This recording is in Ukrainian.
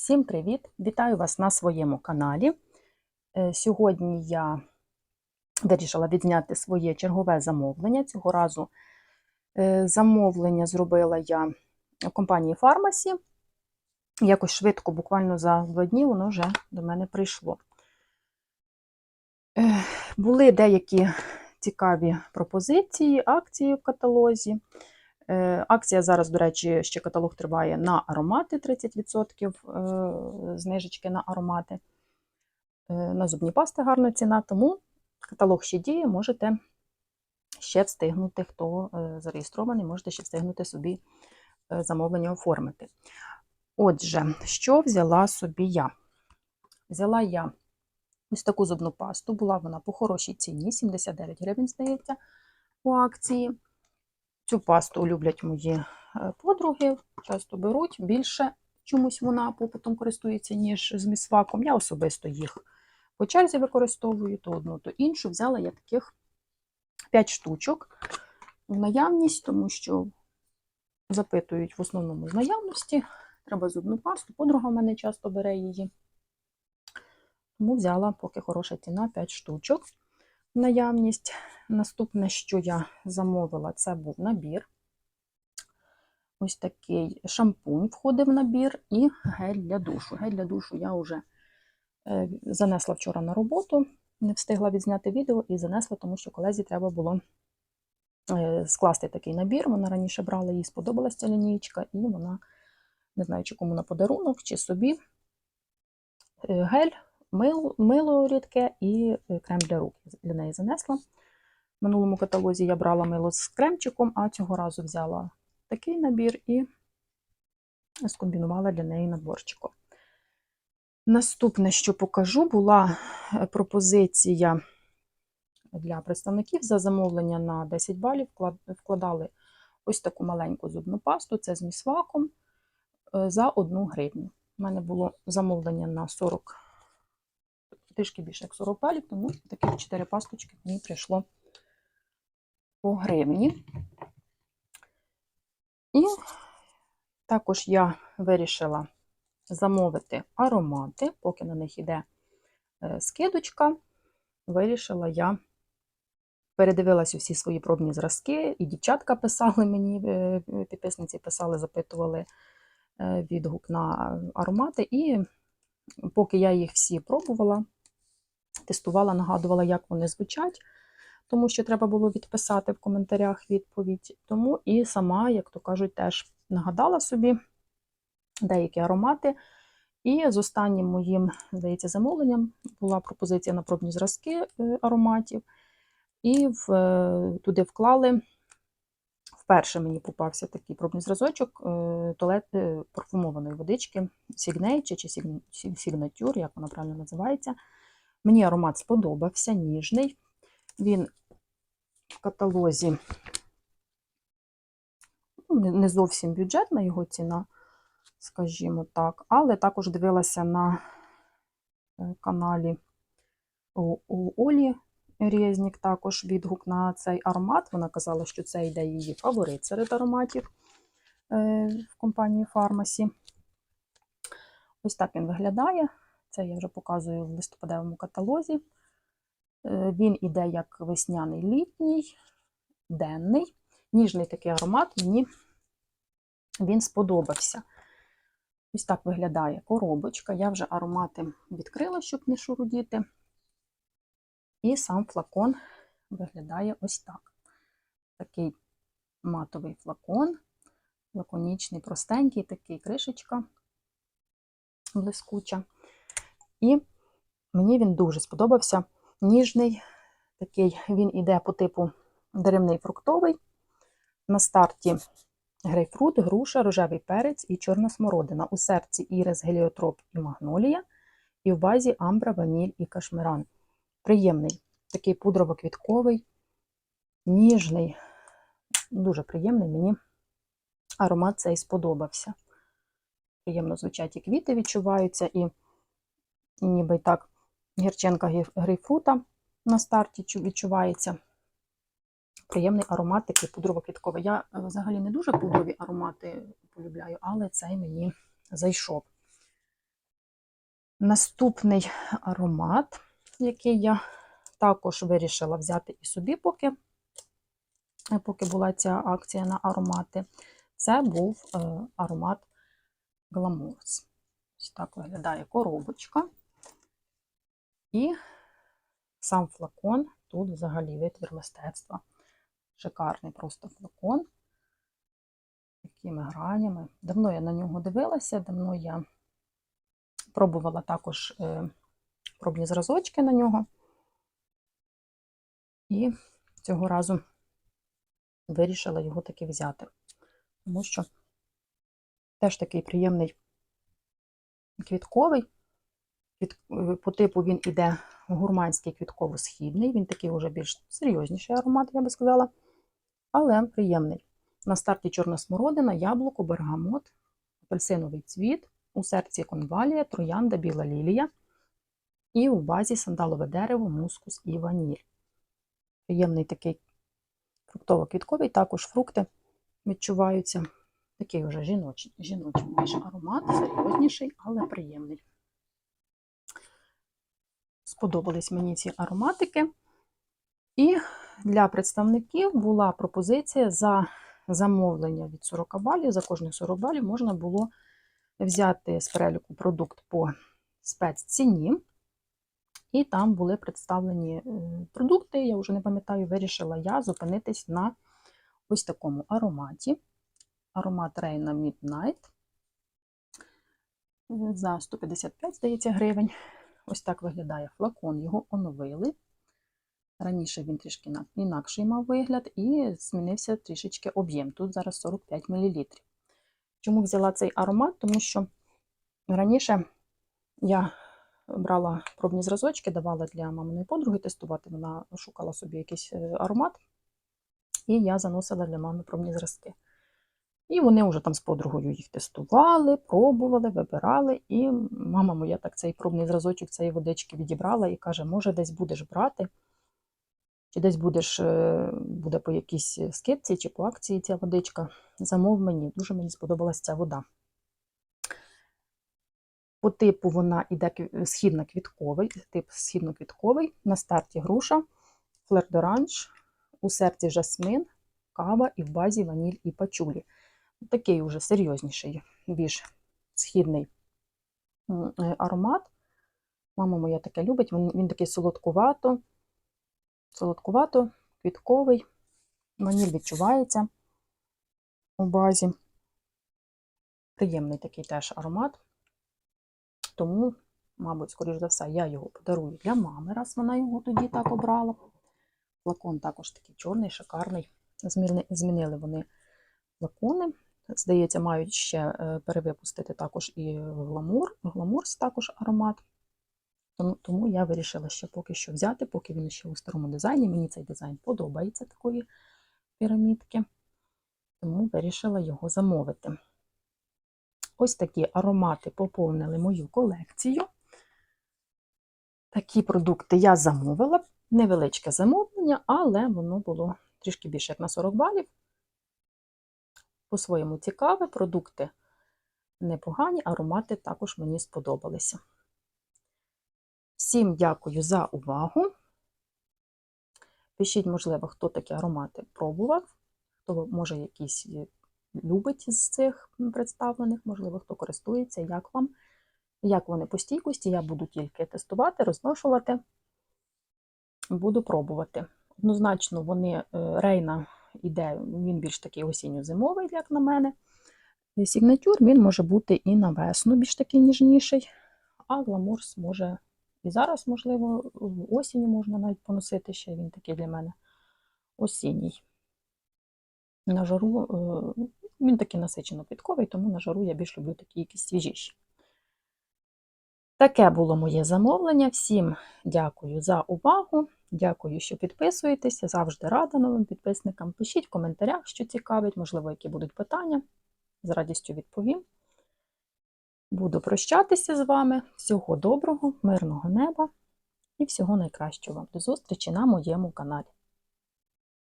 Всім привіт! Вітаю вас на своєму каналі. Е, Сьогодні я вирішила відзняти своє чергове замовлення. Цього разу е, замовлення зробила я в компанії Фармасі. Якось швидко, буквально за два дні, воно вже до мене прийшло. Е, Були деякі цікаві пропозиції, акції в каталозі. Е, Акція зараз, до речі, ще каталог триває на аромати 30% е, знижечки на аромати. Е, На зубні пасти гарна ціна, тому каталог ще діє, можете ще встигнути, хто зареєстрований, можете ще встигнути собі замовлення оформити. Отже, що взяла собі я? Взяла я ось таку зубну пасту, була вона по хорошій ціні, 79 гривень, здається, по акції. Цю пасту люблять мої е, подруги, часто беруть. Більше чомусь вона попитом користується, ніж з місваком. Я особисто їх по черзі використовую, то одну, то іншу. Взяла я таких 5 штучок в наявність, тому що запитують в основному з наявності. Треба зубну пасту. Подруга в мене часто бере її. Тому взяла, поки хороша ціна, 5 штучок наявність. Наступне, що я замовила, це був набір. Ось такий шампунь входив в набір і гель для душу. Гель для душу я вже е, занесла вчора на роботу, не встигла відзняти відео і занесла, тому що колезі треба було е, скласти такий набір. Вона раніше брала, їй сподобалася лінійка, і вона, не знаю, чи кому на подарунок, чи собі е, гель мило, мило рідке і е, крем для рук для неї занесла. В минулому каталозі я брала мило з кремчиком, а цього разу взяла такий набір і скомбінувала для неї наборчиком. Наступне, що покажу, була е, пропозиція для представників за замовлення на 10 балів. Вкладали ось таку маленьку зубну пасту, це з місваком е, за 1 гривню. У мене було замовлення на 40 трішки більше як 40 балів, тому таких 4 пасточки мені прийшло по гривні. І також я вирішила замовити аромати, поки на них йде е, скидочка. Вирішила я передивилася всі свої пробні зразки, і дівчатка писали мені, е, підписниці писали, запитували е, відгук на аромати. І поки я їх всі пробувала, тестувала, нагадувала, як вони звучать, тому що треба було відписати в коментарях відповідь. Тому і сама, як то кажуть, теж нагадала собі деякі аромати. І з останнім моїм, здається, замовленням була пропозиція на пробні зразки е, ароматів. І в, е, туди вклали. Вперше мені попався такий пробний зразочок е, туалет парфумованої водички Signature чи Signature, як вона правильно називається. Мені аромат сподобався, ніжний. Він в каталозі ну, не зовсім бюджетна його ціна, скажімо так, але також дивилася на е, каналі у, Олі Резнік також відгук на цей аромат. Вона казала, що це йде її фаворит серед ароматів е, в компанії Фармасі. Ось так він виглядає. Це я вже показую в листопадевому каталозі. Е, він іде як весняний літній, денний, ніжний такий аромат, мені він сподобався. Ось так виглядає коробочка. Я вже аромати відкрила, щоб не шурудіти. І сам флакон виглядає ось так. Такий матовий флакон, лаконічний, простенький, такий кришечка блискуча. І мені він дуже сподобався. Ніжний, такий він іде по типу деревний фруктовий. На старті грейпфрут, груша, рожевий перець і чорна смородина. У серці ірис, геліотроп і магнолія. І в базі амбра, ваніль і кашмиран. Приємний, такий пудрово-квітковий, ніжний, дуже приємний мені аромат цей сподобався. Приємно звучать і квіти відчуваються, і ніби так гірченка грейпфрута на старті відчувається. Приємний аромат, такий пудрово-квітковий. Я е, взагалі не дуже пудрові аромати полюбляю, але цей мені зайшов. Наступний аромат, який я також вирішила взяти і собі, поки, поки була ця акція на аромати, це був е, аромат Glamours. Ось так виглядає коробочка. І сам флакон, тут взагалі витвір мистецтва. Шикарний просто флакон. Такими гранями. Давно я на нього дивилася, давно я пробувала також е, пробні зразочки на нього. І цього разу вирішила його таки взяти, тому що теж такий приємний квітковий. Е, по типу він іде гурманський квітково-східний, він такий вже більш серйозніший аромат, я би сказала, але приємний. На старті чорна смородина, яблуко, бергамот, апельсиновий цвіт, у серці конвалія, троянда, біла лілія і у базі сандалове дерево, мускус і ваніль. Приємний такий фруктово-квітковий, також фрукти відчуваються. Такий вже жіночий, жіночий аромат, серйозніший, але приємний. Сподобались мені ці ароматики. І для представників була пропозиція за замовлення від 40 балів. За кожних 40 балів можна було взяти з переліку продукт по спецціні. І там були представлені е, продукти. Я вже не пам'ятаю, вирішила я зупинитись на ось такому ароматі. Аромат Reina Midnight за 155, здається, гривень. Ось так виглядає флакон, його оновили. Раніше він трішки інакший мав вигляд і змінився трішечки об'єм. Тут зараз 45 мл. Чому взяла цей аромат? Тому що раніше я брала пробні зразочки, давала для маминої подруги тестувати. Вона шукала собі якийсь е, аромат, і я заносила для мами пробні зразки. І вони вже там з подругою їх тестували, пробували, вибирали. І мама моя так цей пробний зразочок цієї водички відібрала і каже: може, десь будеш брати, чи десь будеш, е, буде по якійсь скидці чи по акції ця водичка. Замов мені. Дуже мені сподобалася ця вода. По типу вона іде східно-квітковий, тип східно-квітковий, на старті груша, флер-доранж, у серці жасмин, кава і в базі ваніль і пачулі. Такий уже серйозніший, більш східний е, аромат. Мама моя таке любить, він, він такий солодкувато, солодкувато, квітковий, ваніль відчувається у базі. Приємний такий теж аромат. Тому, мабуть, скоріш за все, я його подарую для мами, раз вона його тоді так обрала. Флакон також такий чорний, шикарний. Змінили вони флакони. Здається, мають ще е, перевипустити також і гламур, гламурс також аромат. Тому, тому я вирішила ще поки що взяти, поки він ще у старому дизайні. Мені цей дизайн подобається такої пірамідки, тому вирішила його замовити. Ось такі аромати поповнили мою колекцію. Такі продукти я замовила, невеличке замовлення, але воно було трішки більше, як на 40 балів. По-своєму цікаве, продукти непогані, аромати також мені сподобалися. Всім дякую за увагу. Пишіть, можливо, хто такі аромати пробував, хто, може, якісь любить з цих представлених, можливо, хто користується, як вам, як вони по стійкості, я буду тільки тестувати, розношувати, буду пробувати. Однозначно, вони е, рейна іде, він більш такий осінньо-зимовий, як на мене. Сігнатюр він може бути і на весну, більш такий ніжніший, а гламурс може і зараз, можливо, в осінню можна навіть поносити ще він такий для мене осінній. На жару е, він такий насичено квітковий, тому на жару я більш люблю такі якісь свіжіші. Таке було моє замовлення. Всім дякую за увагу. Дякую, що підписуєтеся. Завжди рада новим підписникам. Пишіть в коментарях, що цікавить, можливо, які будуть питання. З радістю відповім. Буду прощатися з вами. Всього доброго, мирного неба і всього найкращого. До зустрічі на моєму каналі.